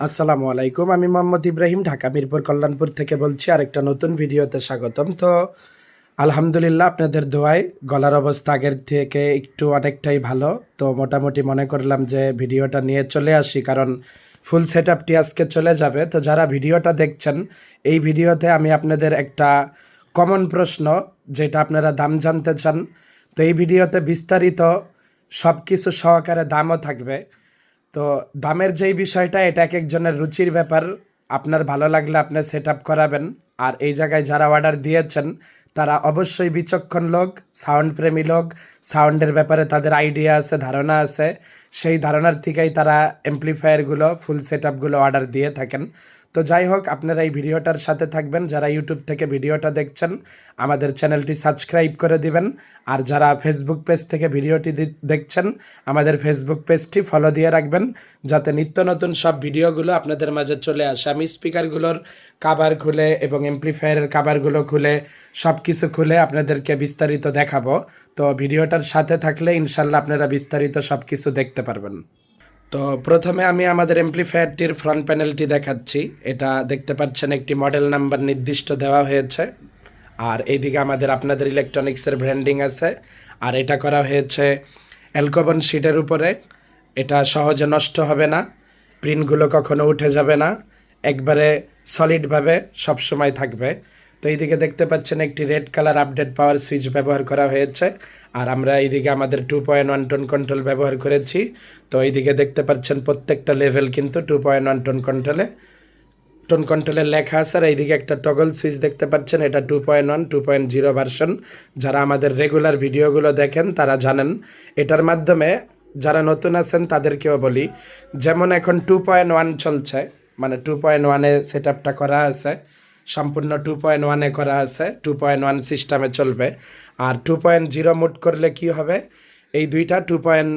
আসসালামু আলাইকুম, আমি মোহাম্মদ ইব্রাহিম, ঢাকা মিরপুর কল্যাণপুর থেকে বলছি আরেকটা নতুন ভিডিওতে স্বাগতম। তো আলহামদুলিল্লাহ, আপনাদের দোয়ায় গলার অবস্থা আগের থেকে একটু অনেকটাই ভালো। তো মোটামুটি মনে করলাম যে ভিডিওটা নিয়ে চলে আসি, কারণ ফুল সেট আপটি আজকে চলে যাবে। তো যারা ভিডিওটা দেখছেন, এই ভিডিওতে আমি আপনাদের একটা কমন প্রশ্ন, যেটা আপনারা দাম জানতে চান। তো এই ভিডিওতে বিস্তারিত সব কিছু সহকারে দামও থাকবে। তো দামের যেই বিষয়টা, এটা এক একজনের রুচির ব্যাপার। আপনার ভালো লাগলে আপনি সেট আপ করাবেন। আর এই জায়গায় যারা অর্ডার দিয়েছেন, তারা অবশ্যই বিচক্ষণ লোক সাউন্ড প্রেমী লোক সাউন্ডের ব্যাপারে তাদের আইডিয়া আছে, ধারণা আছে। সেই ধারণার থেকেই তারা এমপ্লিফায়ারগুলো ফুল সেট আপগুলো অর্ডার দিয়ে থাকেন। তো যাই হোক, আপনারা এই ভিডিওটার সাথে থাকবেন। যারা ইউটিউব থেকে ভিডিওটা দেখছেন, আমাদের চ্যানেলটি সাবস্ক্রাইব করে দিবেন। আর যারা ফেসবুক পেজ থেকে ভিডিওটি দেখছেন, আমাদের ফেসবুক পেজটি ফলো দিয়ে রাখবেন। যাতে নিত্য নতুন সব ভিডিওগুলো আপনাদের মাঝে চলে আসে। আমি স্পিকারগুলোর কাভার খুলে এবং এমপ্লিফায়ারের কাভারগুলো খুলে সব কিছু খুলে আপনাদেরকে বিস্তারিত দেখাবো। তো ভিডিওটার সাথে থাকলে ইনশাল্লাহ আপনারা বিস্তারিত সব কিছু দেখতে পারবেন। তো প্রথমে আমি আমাদের এমপ্লিফায়ারটির ফ্রন্ট প্যানেলটি দেখাচ্ছি। এটা দেখতে পাচ্ছেন একটি মডেল নাম্বার নির্দিষ্ট দেওয়া হয়েছে। আর এইদিকে আমাদের আপনাদের ইলেকট্রনিক্সের ব্র্যান্ডিং আছে। আর এটা করা হয়েছে অ্যালকোবন শিটের উপরে। এটা সহজে নষ্ট হবে না। প্রিন্টগুলো কখনো উঠে যাবে না। একবারে সলিডভাবে সবসময় থাকবে। এইদিকে দেখতে পাচ্ছেন একটি red colour update power switch ব্যবহার করা হয়েছে। আর আমরা এইদিকে আমাদের two point one ton control ব্যবহার করেছি। তো এইদিকে দেখতে পাচ্ছেন প্রত্যেকটা লেভেল কিন্তু টু পয়েন্ট ওয়ান টন কন্ট্রোলে টোন কন্ট্রোলের লেখা আছে। আর এইদিকে একটা টগল সুইচ দেখতে পাচ্ছেন, এটা two point one two point zero version যারা আমাদের রেগুলার ভিডিওগুলো দেখেন, তারা জানেন। এটার মাধ্যমে যারা নতুন আছেন, তাদেরকেও বলি। যেমন এখন টু পয়েন্ট ওয়ান চলছে মানে টু পয়েন্ট ওয়ানে সেট আপটা করা আছে। সম্পূর্ণ টু পয়েন্ট ওয়ানে করা আছে টু পয়েন্ট ওয়ান সিস্টেমে চলবে। আর টু পয়েন্ট জিরো মুড করলে কি হবে? এই দুইটা two point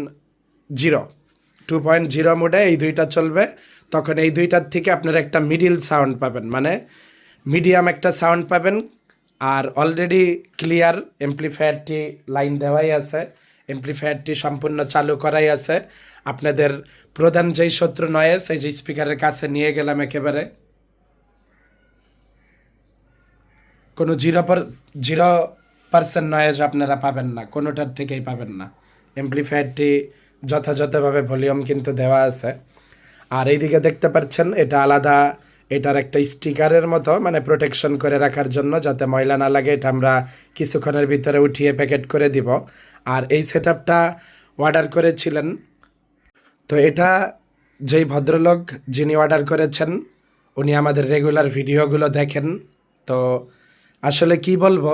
zero two point zero মোডে এই দুইটা চলবে, তখন এই দুইটার থেকে আপনারা একটা মিডিল সাউন্ড পাবেন। মানে মিডিয়াম একটা সাউন্ড পাবেন, আর অলরেডি ক্লিয়ার এমপ্লিফায়ারটি লাইন দেওয়াই আছে এমপ্লিফায়ারটি সম্পূর্ণ চালু করাই আছে। আপনাদের প্রধান যেই শত্রু নয়েস এই যে স্পিকারের কাছে নিয়ে গেলাম একেবারে। কোনো zero per, zero percent noise আপনারা পাবেন না, কোনোটার থেকেই পাবেন না। এমপ্লিফায়ারটি যথাযথভাবে ভলিউম কিন্তু দেওয়া আছে। আর এইদিকে দেখতে পাচ্ছেন, এটা আলাদা, এটার একটা স্টিকারের মতো মানে প্রোটেকশন করে রাখার জন্য, যাতে ময়লা না লাগে, এটা আমরা কিছুক্ষণের ভিতরে উঠিয়ে প্যাকেট করে দিব। আর এই সেট অর্ডার করেছিলেন। তো এটা যেই ভদ্রলোক যিনি অর্ডার করেছেন, উনি আমাদের রেগুলার ভিডিওগুলো দেখেন। তো আসলে কি বলব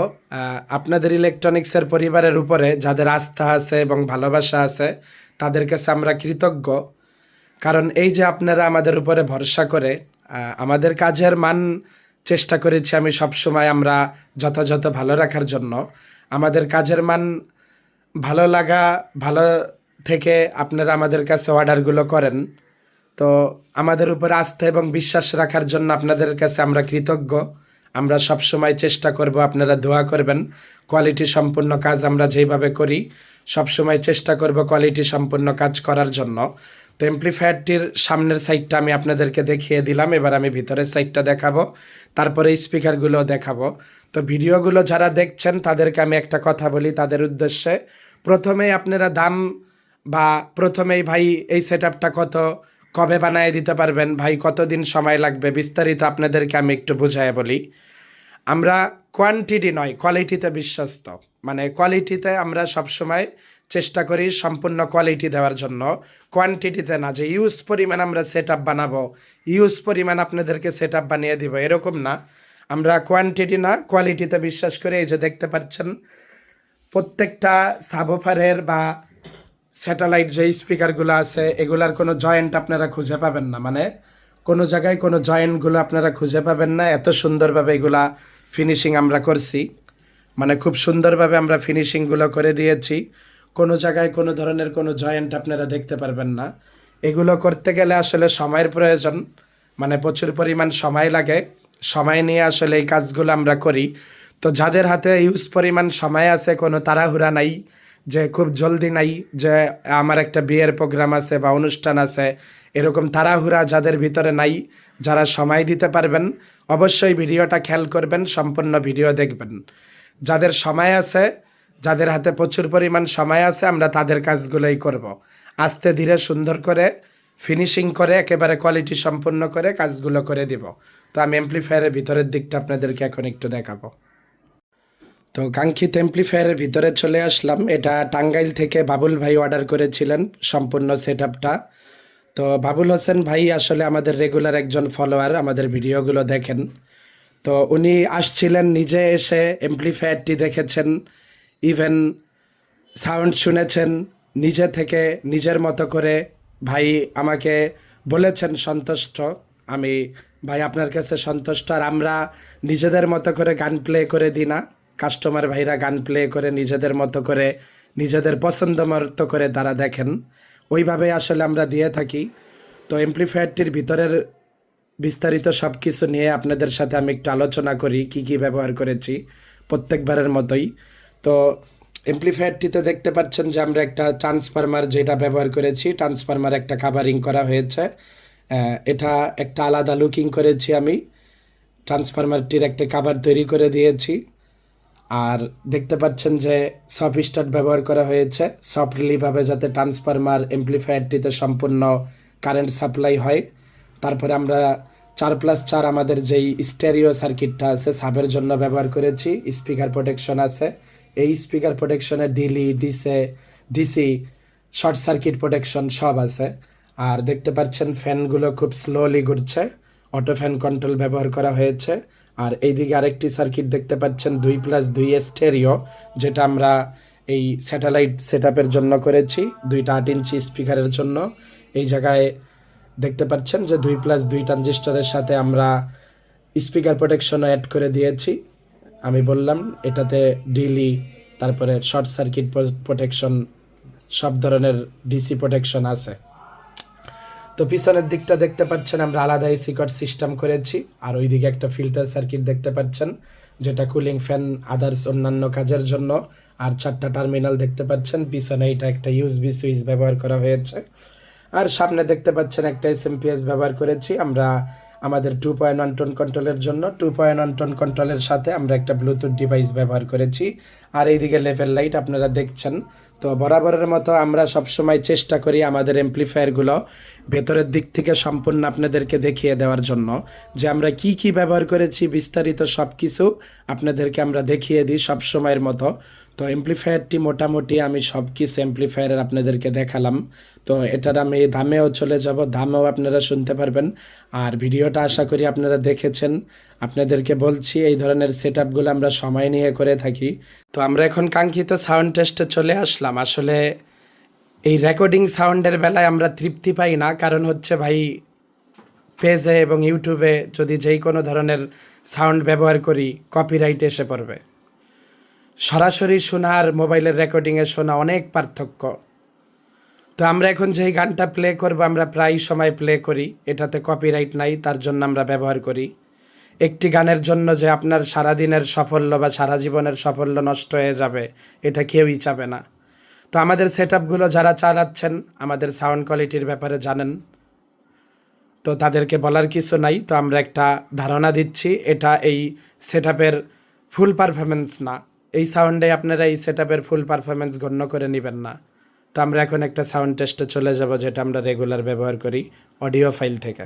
আপনাদের ইলেকট্রনিক্সের পরিবারের উপরে যাদের আস্থা আছে এবং ভালোবাসা আছে, তাদের কাছে আমরা কৃতজ্ঞ। কারণ এই যে আপনারা আমাদের উপরে ভরসা করে আমাদের কাজের মান চেষ্টা করেছি আমি সবসময় আমরা যথাযথ ভালো রাখার জন্য। আমাদের কাজের মান ভালো লাগা, ভালো থেকে আপনারা আমাদের কাছে অর্ডারগুলো করেন। তো আমাদের উপর আস্থা এবং বিশ্বাস রাখার জন্য আপনাদের কাছে আমরা কৃতজ্ঞ। আমরা সব সময় চেষ্টা করব আপনারা দোয়া করবেন। কোয়ালিটি সম্পূর্ণ কাজ আমরা যেইভাবে করি সব সময় চেষ্টা করব কোয়ালিটি সম্পূর্ণ কাজ করার জন্য। তো এমপ্লিফায়ারটির সামনের সাইডটা আমি আপনাদেরকে দেখিয়ে দিলাম, এবার আমি ভিতরের সাইডটা দেখাবো, তারপরে স্পিকারগুলো দেখাবো। তো ভিডিওগুলো যারা দেখছেন, তাদেরকে আমি একটা কথা বলি, তাদের উদ্দেশ্যে। প্রথমেই আপনারা দাম বা প্রথমেই ভাই এই সেট কত কবে বানায় দিতে পারবেন? ভাই, কতদিন সময় লাগবে? বিস্তারিত আপনাদেরকে আমি একটু বুঝায় বলি। আমরা কোয়ান্টিটি নয় কোয়ালিটিতে বিশ্বস্ত। মানে কোয়ালিটিতে আমরা সবসময় চেষ্টা করি সম্পূর্ণ কোয়ালিটি দেওয়ার জন্য। কোয়ান্টিটিতে না, যে ইউজ পরিমাণ আমরা সেট আপ বানাবো ইউজ পরিমাণ আপনাদেরকে সেট আপ বানিয়ে দিব, এরকম না। আমরা কোয়ান্টিটি না কোয়ালিটিতে বিশ্বাস করে এই যে দেখতে পাচ্ছেন, প্রত্যেকটা সাবোফারের বা স্যাটেলাইট যে স্পিকারগুলো আছে, এগুলার কোনো জয়েন্ট আপনারা খুঁজে পাবেন না। মানে কোনো জায়গায় কোনো জয়েন্টগুলো আপনারা খুঁজে পাবেন না। এত সুন্দরভাবে এগুলা ফিনিশিং আমরা করছি। মানে খুব সুন্দরভাবে আমরা ফিনিশিংগুলো করে দিয়েছি। কোনো জায়গায় কোনো ধরনের কোনো জয়েন্ট আপনারা দেখতে পারবেন না। এগুলো করতে গেলে আসলে সময়ের প্রয়োজন। মানে প্রচুর পরিমাণ সময় লাগে। সময় নিয়ে আসলে এই কাজগুলো আমরা করি। তো যাদের হাতে ইউজ পরিমাণ সময় আছে, কোনো তাড়াহুড়া নাই। যে খুব জলদি নাই, যে আমার একটা বিয়ের প্রোগ্রাম আছে বা অনুষ্ঠান আছে, এরকম তাড়াহুড়া যাদের ভিতরে নাই, যারা সময় দিতে পারবেন, অবশ্যই ভিডিওটা খেয়াল করবেন, সম্পূর্ণ ভিডিও দেখবেন। যাদের সময় আছে, যাদের হাতে প্রচুর পরিমাণ সময় আছে, আমরা তাদের কাজগুলোই করব। আস্তে ধীরে সুন্দর করে ফিনিশিং করে, একেবারে কোয়ালিটি সম্পূর্ণ করে কাজগুলো করে দিব। তো আমি এমপ্লিফায়ারের ভিতরের দিকটা আপনাদেরকে এখন একটু দেখাবো। তো কাঙ্ক্ষিত এমপ্লিফায়ারের ভিতরে চলে আসলাম। এটা টাঙ্গাইল থেকে বাবুল ভাই অর্ডার করেছিলেন সম্পূর্ণ সেট তো বাবুল হোসেন ভাই আসলে আমাদের রেগুলার একজন ফলোয়ার আমাদের ভিডিওগুলো দেখেন। তো উনি আসছিলেন, নিজে এসে এমপ্লিফায়ারটি দেখেছেন ইভেন সাউন্ড শুনেছেন, নিজে থেকে নিজের মতো করে ভাই আমাকে বলেছেন সন্তুষ্ট। আমি, ভাই, আপনার কাছে সন্তুষ্ট, আর আমরা নিজেদের মতো করে গান প্লে করে দিই না। কাস্টমার ভাইরা গান প্লে করে, নিজেদের মতো করে, নিজেদের পছন্দ মতো করে তারা দেখেন। ওইভাবে আসলে আমরা দিয়ে থাকি। তো এমপ্লিফায়ারটির ভিতরের বিস্তারিত সব কিছু নিয়ে আপনাদের সাথে আমি একটু আলোচনা করি, কি কি ব্যবহার করেছি, প্রত্যেকবারের মতোই। তো এমপ্লিফায়ারটিতে দেখতে পাচ্ছেন যে আমরা একটা ট্রান্সফরমার যেটা ব্যবহার করেছি ট্রান্সফরমার একটা কাভারিং করা হয়েছে। এটা একটা আলাদা লুকিং করেছি আমি। ট্রান্সফরমারটির একটা কাভার তৈরি করে দিয়েছি। আর দেখতে পাচ্ছেন যে সফট স্টার্ট ব্যবহার করা হয়েছে। সফটলিভাবে যাতে ট্রান্সফরমার এমপ্লিফায়ারটিতে সম্পূর্ণ কারেন্ট সাপ্লাই হয়। তারপরে আমরা চার প্লাস চার আমাদের যেই স্টেরিও সার্কিটটা আছে সাবের জন্য ব্যবহার করেছি। স্পিকার প্রোটেকশন আছে। এই স্পিকার প্রোটেকশনে ডিলি ডিসে ডিসি শর্ট সার্কিট প্রোটেকশন সব আছে। আর দেখতে পাচ্ছেন ফ্যানগুলো খুব স্লোলি ঘুরছে। অটো ফ্যান কন্ট্রোল ব্যবহার করা হয়েছে। আর এইদিকে আরেকটি সার্কিট দেখতে পাচ্ছেন, দুই প্লাস দুই স্টেরিও যেটা আমরা এই স্যাটেলাইট সেট জন্য করেছি, দুইটা আট ইঞ্চি স্পিকারের জন্য। এই জায়গায় দেখতে পাচ্ছেন যে দুই প্লাস দুই ট্রানজিস্টরের সাথে আমরা স্পিকার প্রোটেকশনও অ্যাড করে দিয়েছি। আমি বললাম, এটাতে ডিলি তারপরে শর্ট সার্কিট প্রোটেকশন সব ধরনের ডিসি প্রোটেকশন আছে। তো পিছনের দিকটা দেখতে পাচ্ছেন, আমরা আলাদা এসি কট সিস্টেম করেছি, আর ওইদিকে একটা ফিল্টার সার্কিট দেখতে পাচ্ছেন, যেটা কুলিং ফ্যান আদার্স অন্যান্য কাজের জন্য, আর চারটা টার্মিনাল দেখতে পাচ্ছেন, পিছনে এটা একটা ইউএসবি সুইচ ব্যবহার করা হয়েছে, আর সামনে দেখতে পাচ্ছেন একটা এসএমপিএস ব্যবহার করেছি, আমরা আমাদের টু পয়েন্ট ওয়ান টন কন্ট্রোলের জন্য। টু পয়েন্ট ওয়ান টন কন্ট্রোলের সাথে আমরা একটা ব্লুটুথ ডিভাইস ব্যবহার করেছি। আর এইদিকে লেভেল লাইট আপনারা দেখছেন। তো বরাবরের মতো আমরা সবসময় চেষ্টা করি আমাদের এমপ্লিফায়ারগুলো ভেতরের দিক থেকে সম্পূর্ণ আপনাদেরকে দেখিয়ে দেওয়ার জন্য। যে আমরা কি কি ব্যবহার করেছি, বিস্তারিত সব কিছু আপনাদেরকে আমরা দেখিয়ে দিই সব সময়ের মতো। তো এমপ্লিফায়ারটি মোটামুটি আমি সব কিছু এমপ্লিফায়ারের আপনাদেরকে দেখালাম। তো এটার আমি দামেও চলে যাব, দামেও আপনারা শুনতে পারবেন। আর ভিডিওটা আশা করি আপনারা দেখেছেন। আপনাদেরকে বলছি, এই ধরনের সেট আমরা সময় নিয়ে করে থাকি। তো আমরা এখন কাঙ্ক্ষিত সাউন্ড টেস্টে চলে আসলাম। আসলে এই রেকর্ডিং সাউন্ডের বেলায় আমরা তৃপ্তি পাই না। কারণ হচ্ছে ভাই পেজে এবং ইউটিউবে যদি যেই কোনো ধরনের সাউন্ড ব্যবহার করি কপিরাইট এসে পড়বে। সরাসরি শোনা আর মোবাইলের রেকর্ডিংয়ে শোনা অনেক পার্থক্য। তো আমরা এখন যেই গানটা প্লে করব, আমরা প্রায় সময় প্লে করি। এটাতে কপিরাইট নাই, তার জন্য আমরা ব্যবহার করি। একটি গানের জন্য যে আপনার সারাদিনের সাফল্য বা সারা জীবনের সাফল্য নষ্ট হয়ে যাবে, এটা কেউই চাবে না। তো আমাদের সেট আপগুলো যারা চালাচ্ছেন, আমাদের সাউন্ড কোয়ালিটির ব্যাপারে জানেন। তো তাদেরকে বলার কিছু নাই, তো আমরা একটা ধারণা দিচ্ছি, এটা এই সেট ফুল পারফরমেন্স না। এই সাউন্ডে আপনারা এই সেট ফুল পারফরমেন্স গণ্য করে নেবেন না। তো আমরা এখন একটা সাউন্ড টেস্টে চলে যাব, যেটা আমরা রেগুলার ব্যবহার করি অডিও ফাইল থেকে।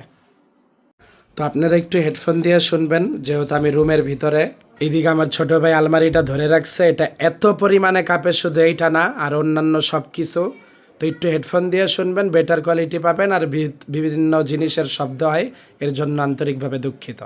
তো আপনারা একটু হেডফোন দিয়ে শুনবেন, যেহেতু আমি রুমের ভিতরে। এইদিকে আমার ছোট ভাই আলমারিটা ধরে রাখছে, এটা এত পরিমাণে কাঁপে শুধু এইটা না, আর অন্যান্য সব কিছু তো একটু হেডফোন দিয়ে শুনবেন বেটার কোয়ালিটি পাবেন, আর বিভিন্ন জিনিসের শব্দ হয়, এর জন্য আন্তরিকভাবে দুঃখিত।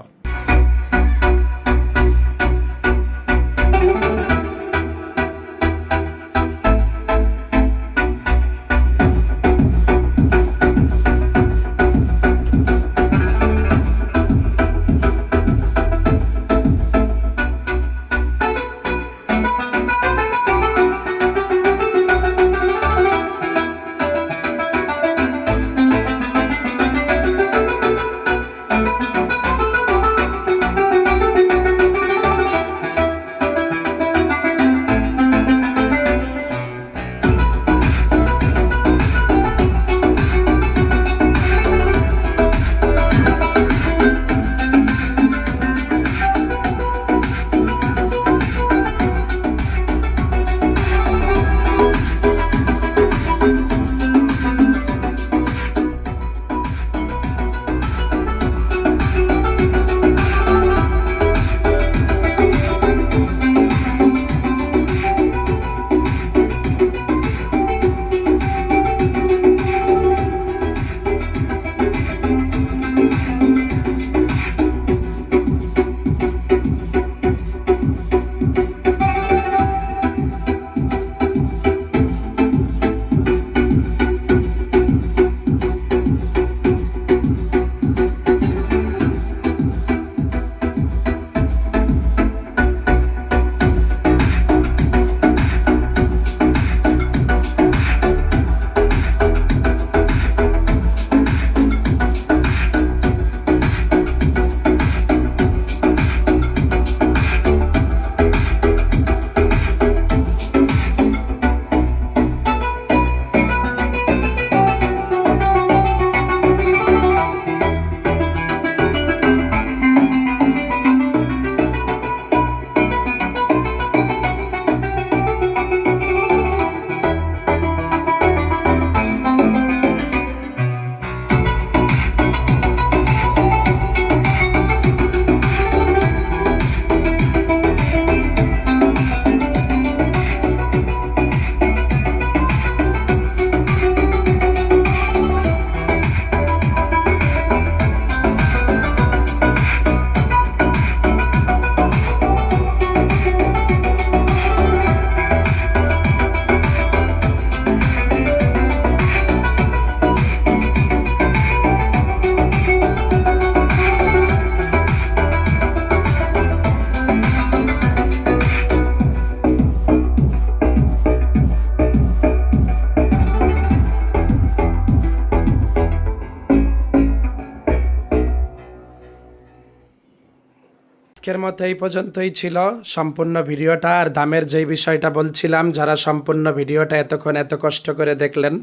আজকের মতো এই পর্যন্তই ছিল সম্পূর্ণ ভিডিওটা, আর দামের যেই বিষয়টা বলছিলাম, যারা সম্পূর্ণ ভিডিওটা এতক্ষণ এত কষ্ট করে দেখলেন,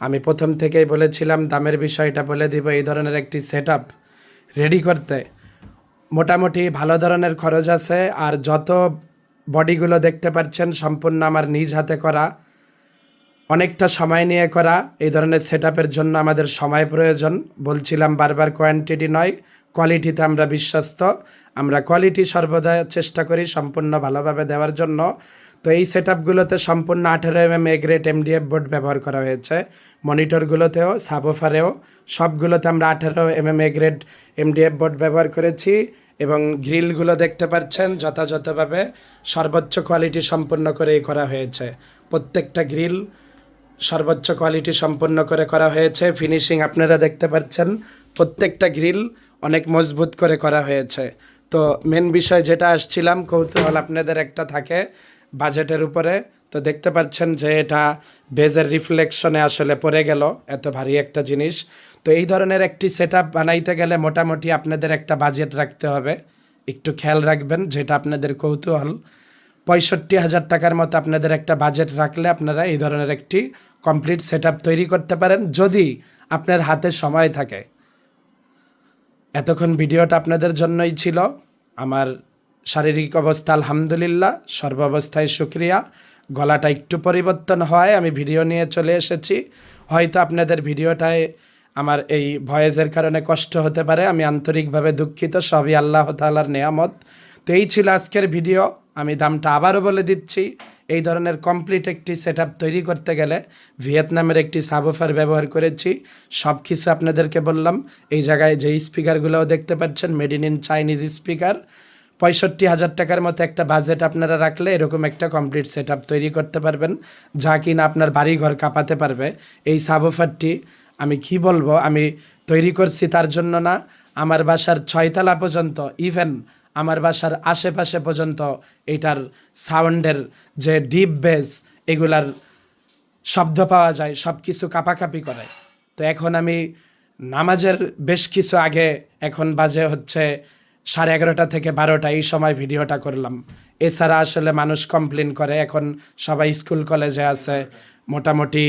আমি প্রথম থেকেই বলেছিলাম, দামের বিষয়টা বলে দিব এই ধরনের একটি সেট রেডি করতে। মোটামুটি ভালো ধরনের খরচ আছে, আর যত বডিগুলো দেখতে পাচ্ছেন, সম্পূর্ণ আমার নিজ হাতে করা, অনেকটা সময় নিয়ে করা, এই ধরনের সেট জন্য আমাদের সময় প্রয়োজন। বলছিলাম বারবার কোয়ান্টিটি নয় কোয়ালিটিতে আমরা বিশ্বস্ত। আমরা কোয়ালিটি সর্বদা চেষ্টা করি সম্পূর্ণ ভালোভাবে দেওয়ার জন্য। তো এই সেট আপগুলোতে সম্পূর্ণ আঠেরো M M A grade MDF board ব্যবহার করা হয়েছে। মনিটরগুলোতেও সাবোফারেও সবগুলোতে আমরা আঠেরো M M grade MDF board ব্যবহার করেছি এবং গ্রিলগুলো দেখতে পাচ্ছেন যথাযথভাবে সর্বোচ্চ কোয়ালিটি সম্পন্ন করেই করা হয়েছে। প্রত্যেকটা গ্রিল সর্বোচ্চ কোয়ালিটি সম্পন্ন করে করা হয়েছে। ফিনিশিং আপনারা দেখতে পাচ্ছেন। প্রত্যেকটা গ্রিল অনেক মজবুত করে করা হয়েছে। তো মেন বিষয় যেটা আসছিলাম, কৌতূহল আপনাদের একটা থাকে বাজেটের উপরে। তো দেখতে পাচ্ছেন যে এটা বেজের রিফ্লেকশনে আসলে পড়ে গেল, এত ভারী একটা জিনিস। তো এই ধরনের একটি সেট বানাইতে গেলে মোটামুটি আপনাদের একটা বাজেট রাখতে হবে। একটু খেয়াল রাখবেন যেটা আপনাদের কৌতূহল। পঁয়ষট্টি হাজার টাকার মতো আপনাদের একটা বাজেট রাখলে আপনারা এই ধরনের একটি কমপ্লিট সেট তৈরি করতে পারেন। যদি আপনার হাতে সময় থাকে এতক্ষণ ভিডিওটা আপনাদের জন্যই ছিল। আমার শারীরিক অবস্থা আলহামদুলিল্লাহ সর্বাবস্থায় সুক্রিয়া গলাটা একটু পরিবর্তন হয়, আমি ভিডিও নিয়ে চলে এসেছি। হয়তো আপনাদের ভিডিওটায় আমার এই ভয়েসের কারণে কষ্ট হতে পারে, আমি আন্তরিকভাবে দুঃখিত, সবই আল্লাহ তালার নেয়ামত। তো এই ছিল আজকের ভিডিও। আমি দামটা আবারও বলে দিচ্ছি, এই ধরনের কমপ্লিট একটি সেট তৈরি করতে গেলে ভিয়েতনামের একটি সাবওফার ব্যবহার করেছি। সব কিছু আপনাদেরকে বললাম, এই জায়গায় যে স্পিকারগুলোও দেখতে পাচ্ছেন made in in Chinese speaker পঁয়ষট্টি হাজার টাকার মতো একটা বাজেট আপনারা রাখলে এরকম একটা কমপ্লিট সেট তৈরি করতে পারবেন, যা কিনা আপনার বাড়িঘর কাঁপাতে পারবে। এই সাবওফারটি আমি কি বলব, আমি তৈরি করছি তার জন্য না, আমার বাসার ছয়তলা পর্যন্ত ইভেন আমার বাসার আশেপাশে পর্যন্ত এটার সাউন্ডের যে ডিপ বেস এগুলার শব্দ পাওয়া যায় সব কিছু কাপাকাপি করে। তো এখন আমি নামাজের বেশ কিছু আগে এখন বাজে হচ্ছে সাড়ে এগারোটা থেকে বারোটা, এই সময় ভিডিওটা করলাম। এছাড়া আসলে মানুষ কমপ্লেন করে, এখন সবাই স্কুল কলেজে আছে, মোটামুটি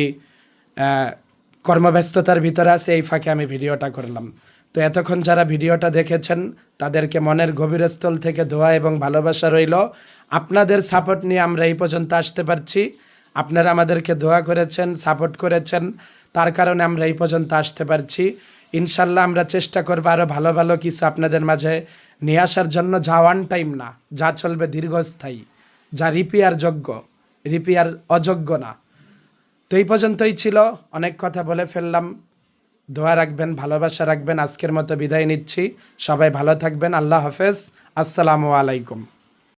কর্মব্যস্ততার ভিতরে আছে, এই ফাঁকে আমি ভিডিওটা করলাম। তো এতক্ষণ যারা ভিডিওটা দেখেছেন, তাদেরকে মনের গভীরস্থল থেকে ধোয়া এবং ভালোবাসা রইল। আপনাদের সাপোর্ট নিয়ে আমরা এই পর্যন্ত আসতে পারছি। আপনারা আমাদেরকে দোয়া করেছেন সাপোর্ট করেছেন, তার কারণে আমরা এই পর্যন্ত আসতে পারছি। ইনশাল্লাহ আমরা চেষ্টা করব আরও ভালো ভালো কিছু আপনাদের মাঝে নিয়ে আসার জন্য। যা ওয়ান টাইম না, যা চলবে দীর্ঘস্থায়ী, যা রিপেয়ার যোগ্য রিপেয়ার অযোগ্য না। তো এই পর্যন্তই ছিল, অনেক কথা বলে ফেললাম। দোয়া রাখবেন, ভালোবাসা রাখবেন। আজকের মতো বিদায় নিচ্ছি। সবাই ভালো থাকবেন। আল্লাহ হাফেজ। আসসালামু আলাইকুম।